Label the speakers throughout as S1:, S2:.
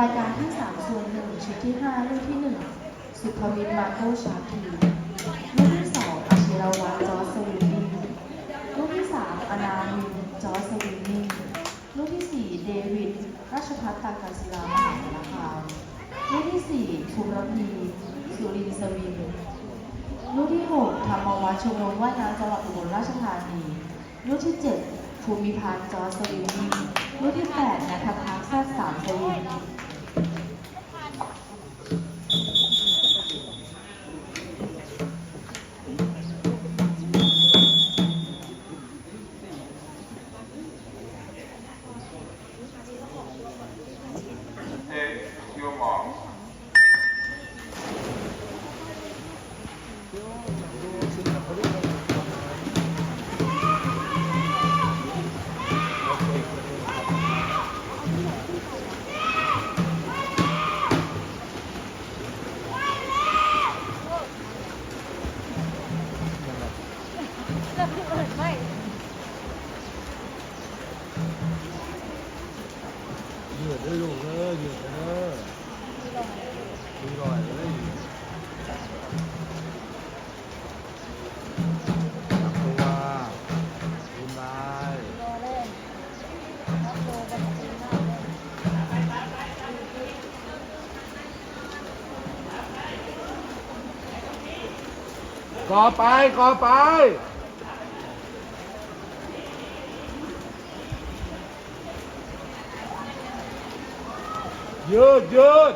S1: รายการที่3ส่วนหนึ่งชุดที่ 5 ลูกที่ 1 สุภวิทย์มาโคชาคีลูกที่ 2อาชิรวัตรจอสวินนิงลูกที่ 3อนาวินจอสวินนิงลูกที่ 4 เดวิดราชพัฒตากาศิลามหาสารคามลูกที่ 4 ภูรพีสุรินทร์สวินลูกที่ 6ธรรมวัฒน์ชมรมว่ายน้ำจังหวัดอุบลราชธานีลูกที่ 7 ภูมิพัฒน์จอสวินนิ่งลูกที่ 8นัทพัฒน์แซดสามสวิน
S2: กเด้อยืดเด้อมีรอยเลยจับตัวคุณนายก่อไปก่อไป ยืดยืด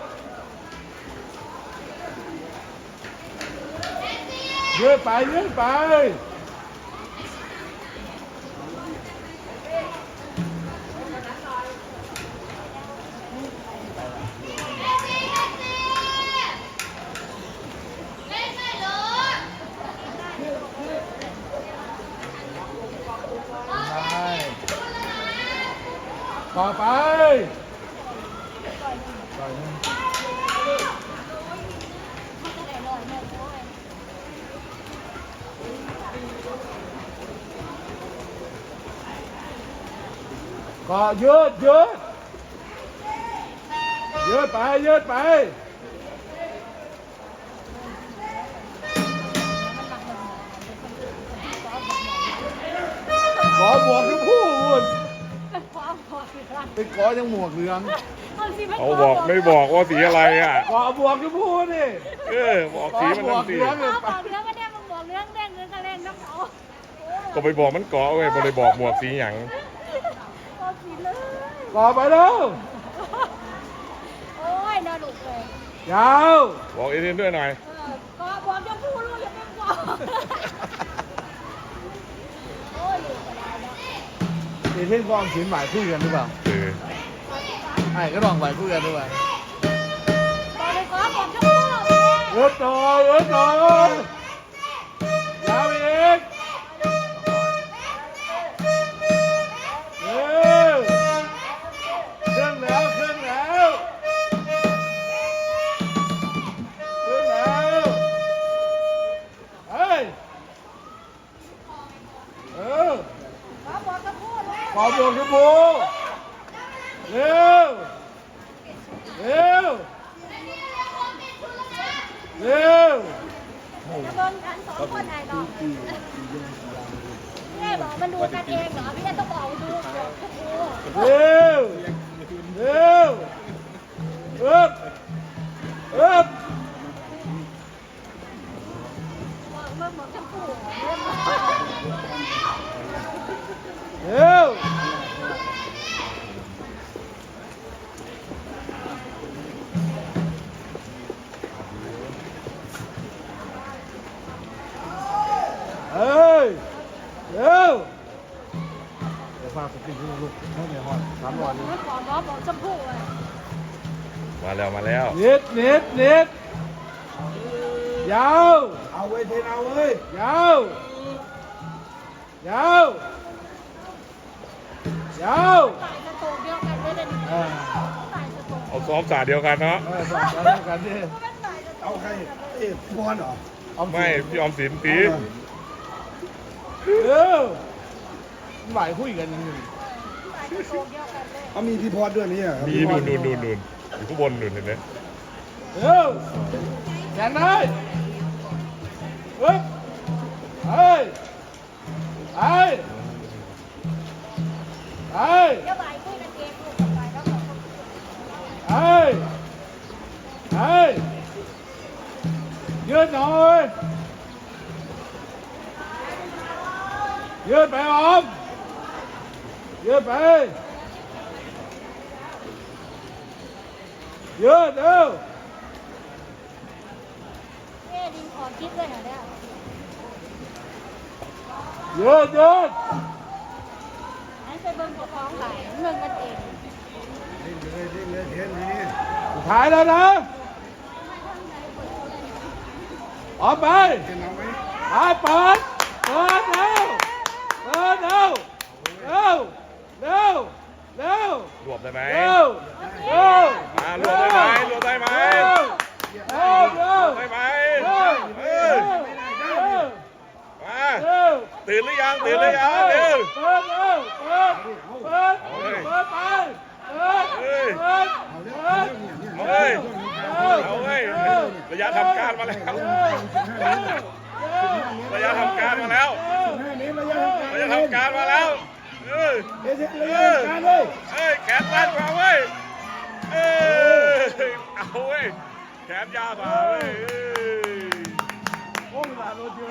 S2: ยืดไปยืดไปต่อไปต่อไป ก็ยืดยืดยืดไปยืดไปขอหมวกชมพูอุ่นไปขอยังหมวกเหลือง
S3: เขาบอกไม่บอกว่าสีอะไรอะ
S2: ขอหมวกชมพูนี่
S3: เออบอก
S2: ขอ
S3: สีมัน
S2: หมว
S3: นั่
S2: ก
S3: น
S2: เห
S3: สิ
S2: ลืองเลย
S4: บอกเรื่องก็เนี่ยมันบอกเรื่องเรื่องเรื่องก็เล่นน้ำเขา
S3: ก็ไปบอกมันเกาะเว้ยบ่ได้บอกหมวกสีหยัง
S4: บอก ผิดเลย
S2: ขอไปแล้ว
S4: โอ้ยน่าดุเลย
S2: ยาว
S3: บอกเอเดนด้วยหน่อย
S4: เออก็บอกจะพูดรู้อย่าไปบอกโอ้ยดุกระดาษนะ
S2: เอเท่นกองสินหมายคุยกันหรือเปล่า
S3: เออ
S2: ไอ้ก็ลองหมายคุยกันด้วย
S4: บอกเลยก็บอกจะพูดหรอก
S2: เอิร์ดต่อยเอิร์ดต่อ เลยขอบวกชมพูเร็ว เร็ว เร็ว
S4: จะโดนกันสองคนไหนหรอกพี่บอกมันดูกันเองเหรอ พี่ต้องบอกดูบอกทุกครู
S2: เร็ว เร็วเอิบเอิบ
S4: บอกมันบอกจะพู
S2: เร็ว เดี๋ยวพาสติลูกลูกให้ในห้องสามวัน
S4: มันบอกน้องบอกจะพูดเลย
S3: มาแล้วมาแล้ว
S2: นิดนิดนิดยาว
S5: เอาเว้ยเทนเอาเว้ย
S2: ยาวยาวยาว
S4: ใส่กระโตกเดียวกันเดี๋ยวนี้
S2: เออ
S4: ใส่กระโตก
S3: เอาซ้อมสาเดียวกันเนาะ
S2: เออบอกกันแล้วกันดิ
S4: ก็ใส่กระโต
S5: เอา
S4: ก
S5: ใครเอ๊ะบอลเหรอ
S2: เอา
S3: ไม่พี่ออมสินตี
S2: เออ หวคุยกันยังไง
S4: ใส่กระโตกเดียวกันเลย
S5: เอามีพี่พอดด้วยนี่เหรอ
S3: มีดูนดูนดูนดูนอยู่ข้างบนหนุนเห็นไหม
S2: เร็วแขนได้ปึ๊บเฮ้ยไปไป
S4: เดี๋ยวบ่ายคุยกันเองลูกกับบ่ายแล้วก็
S2: เฮ้ยเฮ้ยยืดหน่อยยืดไปออม ยืดไป เยืดเร็ว
S4: เอ๊ดินขอคิดด้วยหน่อยเนี่ย
S2: ยืดยืด
S4: อันไปเบิ่งกับของไหลเบิ่งกันเอง
S5: ทิ้งเลยทิ้งเลยเทนนี่
S2: สุดท้ายแล้วนะออกไป
S5: ไหม
S2: ไปเปิดเปิดเร็วเปิดเร็วเร็ว เร็วเร็ว
S3: รวบได้ไหม
S2: เร็วเร็ว
S3: มารวบได้ไหมรวบได้ไหม
S2: เร็วเร็วเร็ว
S3: ได้ไหม
S2: เร็ว
S3: เอ
S2: เร็
S3: อ
S2: วเร็ว
S3: มา
S2: เร็ว
S3: ตื่นหรือยังตื่นหรือยังเร็ว
S2: เปิดเร็วเปิดเปิดเปิดไปเปิด
S3: เฮ้ย
S2: เปิด
S5: เอาเร็ว
S2: เปิ
S5: เอา
S2: ด
S5: เร็วเนี่ยเนี่ย
S3: เอาเว้ยระยะทำการมาแล้วระยะทำการมาแล้ว
S5: ห้าเมตรระยะ
S3: ระยะทำการมาแล้ว เออ
S5: เทนระยะทำการเลย
S3: เอ้ยแขนสั้นกว่าเว้ยเอ้ยเอาเว้ยแขนยาวกว่าเว้ยเอ้ย
S2: โอ้ยหลานรถเยอะ